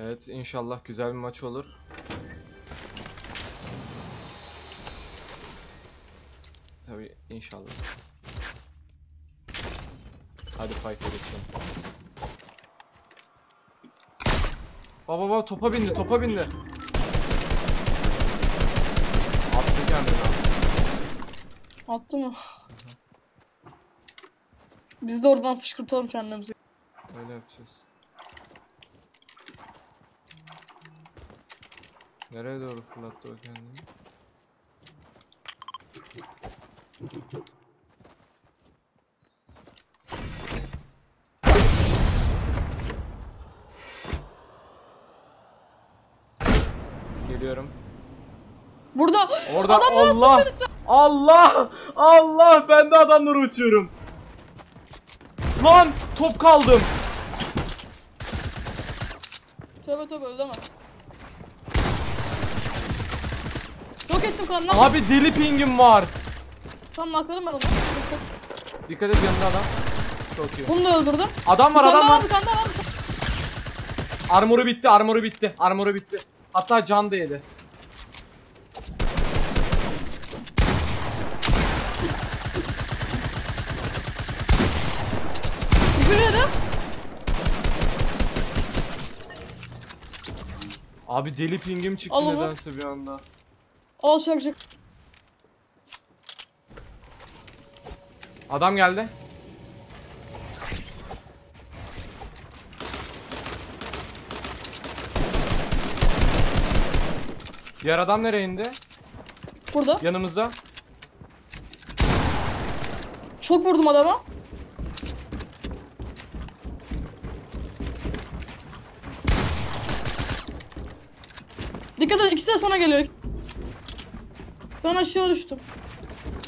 Evet inşallah güzel bir maç olur. Tabii inşallah. Hadi fight'a geçelim. Baba baba topa bindi topa bindi. Attı kendini abi. Attı mı? Biz de oradan fışkırtalım kendimizi. Öyle yapacağız. Nereye doğru fırlattı o kendini? Geliyorum. Burada Orada Adamlar Allah! Allah! Allah! Ben de adamları uçuyorum. Lan! Top kaldım. tövbe tövbe öldeme. Yok ettim kanını. Abi deli pingim var. Tam naklarım ben onu. Dikkat et yanında adam. Çok iyi. Bunu da öldürdüm. Adam var adam var. Daha var. Armoru bitti, armoru bitti. Armoru bitti. Hatta can da yedi. Yedim. Abi deli pingim çıktı Al onu. nedense bir anda. Al şak şak. Adam geldi. Diğer adam nereye indi? Burada. Yanımızda. Çok vurdum adama. Dikkat et ikisi de sana geliyor. Ben aşağı düştüm.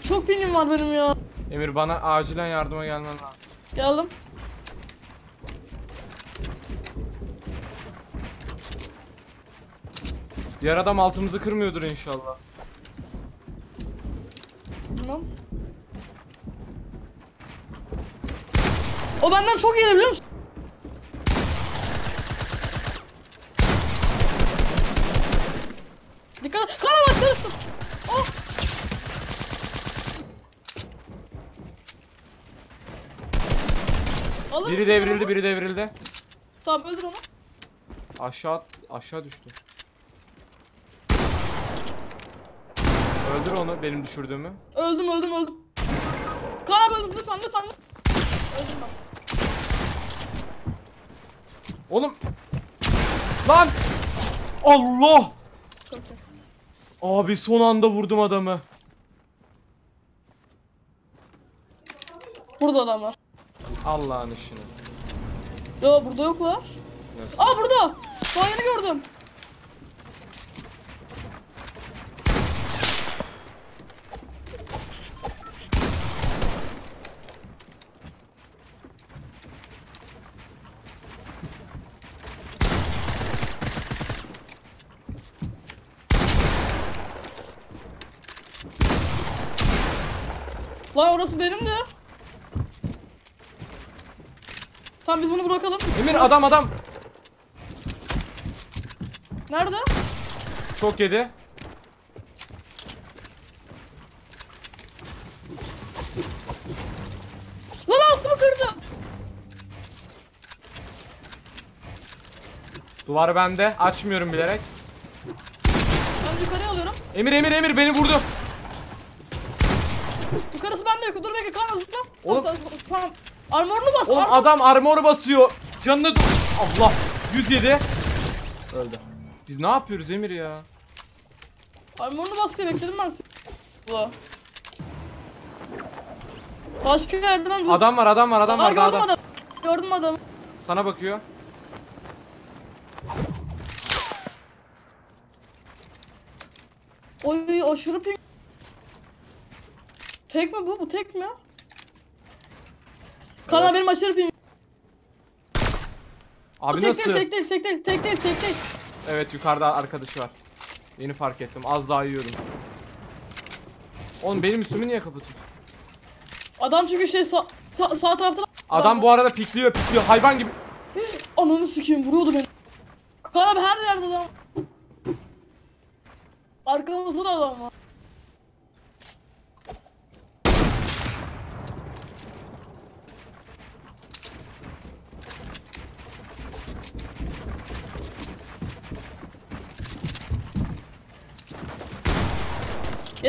Çok pingim var benim ya. Emir bana acilen yardıma gelmen lazım. Geldim. Diğer adam altımızı kırmıyordur inşallah. Tamam. O benden çok iyi biliyor musun? Dikkat et. Kana bak karıştım. Oh. Alır Biri devrildi, biri devrildi. Tamam öldür onu. Aşağı at- aşağı düştü. Öldür onu benim düşürdüğümü. Öldüm öldüm öldüm. Kana öldüm lütfen lütfen. Öldüm ben. Oğlum. Lan! Allah! Çok. Abi son anda vurdum adamı. Burada adamlar. Allah'ın işini. Yo burada yoklar. Nasıl? Aa burada. Yeni gördüm. Lan orası benim de. Tamam biz bunu bırakalım. Emir adam adam. Nerede? Çok yedi. Lan altımı kırdı. Duvar bende. Açmıyorum bilerek. Ben yukarıya alıyorum. Emir Emir Emir beni vurdu. Yukarısı bende yok. Dur bekle kan zıpla. Oğlum- Tamam, tamam. Armorunu bas. Oğlum armor- adam armor basıyor. Canını Allah 107. Öldü. Biz ne yapıyoruz Emir ya? Armorunu bas diye bekledim ben seni. Ula. Başka yerden hız- Adam var adam var adam Aa, var gördüm dağda. adamı. Gördüm adamı. Sana bakıyor. Oy aşırı ping. Tek mi bu? Bu tek mi? Kana Evet. benim aşırı ping. Abi tek nasıl? tek değil, tek değil. Evet yukarıda arkadaşı var. Yeni fark ettim. Az daha yiyorum. Oğlum benim üstümü niye kapatıyorsun? Adam çünkü şey sağ, sağ, sağ tarafta. Adam bu arada pikliyor pikliyor hayvan gibi. Ananı sikeyim vuruyordu beni. Kana yerde adam. Arkamızda da adam var.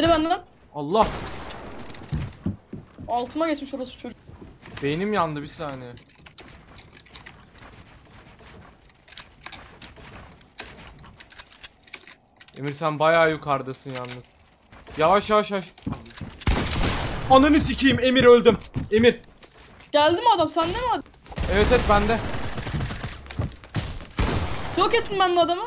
Geri benden. Allah. Altıma geçmiş orası çocuk. Beynim yandı bir saniye. Emir sen bayağı yukarıdasın yalnız. Yavaş yavaş yavaş. Ananı sikeyim Emir öldüm. Emir. Geldi mi adam? Sende mi adam? Evet evet bende. Yok ettim ben de adamı.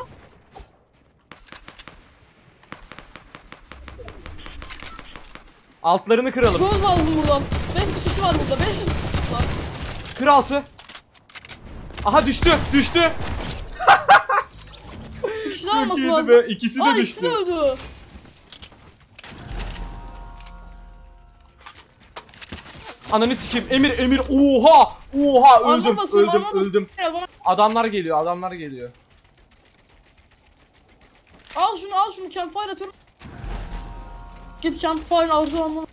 Altlarını kıralım. Göz lazım buradan. 500 kişi var burada. 500 kişi var. Kır altı. Aha düştü düştü. Bir kişi daha Çok olması iyiydi lazım. be. İkisi de Aa düştü. ikisi de öldü. Ananı sikeyim Emir Emir oha oha öldüm basıyorum, öldüm öldüm. Adamlar geliyor adamlar geliyor. Al şunu al şunu campfire atıyorum. Git campfire avcı alma.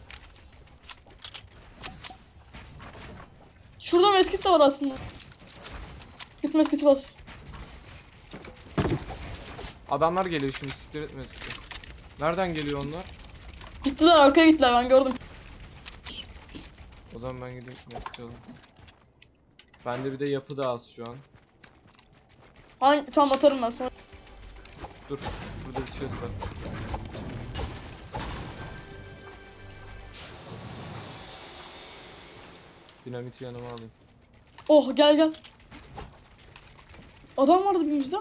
Şurada meskit de var aslında. Git meskiti bas. Adamlar geliyor şimdi siktir etme. Nereden geliyor onlar? Gittiler arkaya gittiler ben gördüm. O zaman ben gideyim ne istiyorum. Bende bir de yapı da az şu an. Hangi tam atarım ben sana. Dur şurada bir chest var. Dinamiti yanıma alayım. Oh gel gel. Adam vardı birimizde.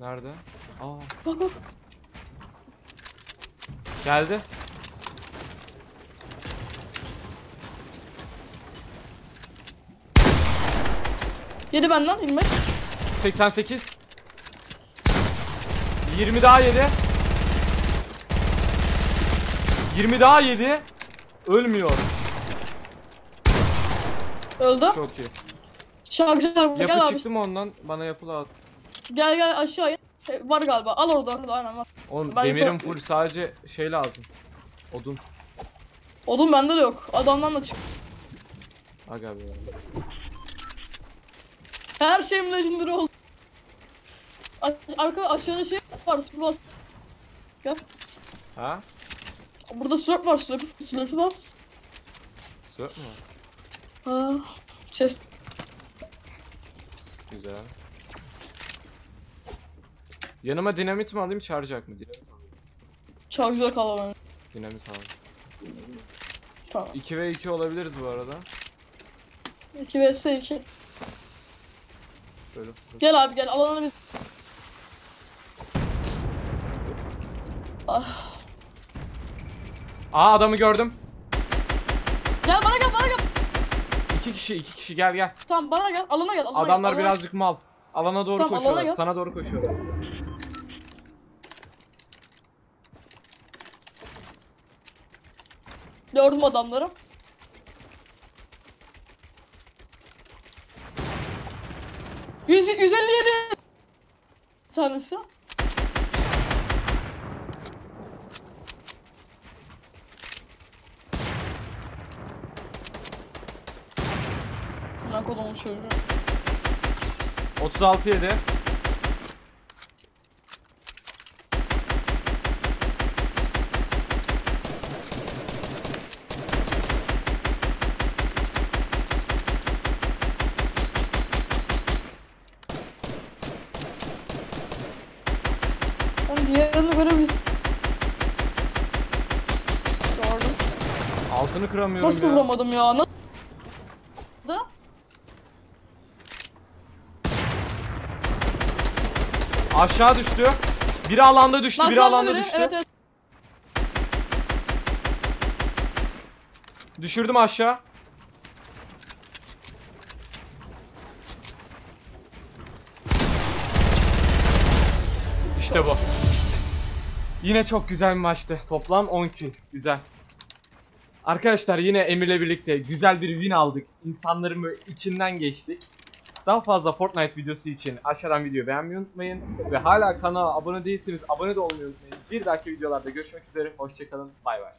Nerede? Aa Bak bak. geldi. Yedi benden ilmek. 88 20 daha yedi 20 daha yedi Ölmüyor Öldü. Çok iyi Şarkıcı var. Yapı Gel abi. çıktı mı ondan bana yapı lazım Gel gel aşağıya. E, Var galiba. Al orada orada aynen var. Oğlum Ben demirim full sadece şey lazım Odun Odun bende de yok. Adamdan da çık. Aga be Her şeyim legendary oldu. A- arka aşağıda şey var. Slurp bas. Gel. Ha? Burada slurp var. Slurp, slurp bas. Sök mü? Ha. Chest. Güzel Yanıma dinamit mi alayım çağıracak mı? Dinamit alayım. Güzel kaldı bence. Dinamit alayım. Tamam. 2 ve 2 olabiliriz bu arada. 2 vs 2. Böyle. Gel abi gel. Alana biz. Ah. Aa adamı gördüm. Gel bana gel bana gel. 2 kişi 2 kişi gel gel. Tamam bana gel. Alana gel. Alana Adamlar gel. alana- birazcık mal. Alana doğru Tamam, alana koşuyorlar. gel. Sana doğru koşuyorlar. Gördüm adamları. Yüz, 157 tanesi. Ben kolumu çocuğu. 36 yedi. Ben diğerini görebilirsin. Gördüm. Altını kıramıyorum Nasıl ya. vuramadım ya? Nasıl? Aşağı düştü. Biri alanda düştü, biri alanda biri. düştü. Evet evet. Düşürdüm aşağı. İşte bu. Yine çok güzel bir maçtı. Toplam 10 kill. Güzel. Arkadaşlar yine Emir'le birlikte güzel bir win aldık. İnsanların içinden geçtik. Daha fazla Fortnite videosu için aşağıdan videoyu beğenmeyi unutmayın. Ve hala kanala abone değilseniz abone de olmayı unutmayın. Bir dahaki videolarda görüşmek üzere. Hoşçakalın. Bay bay.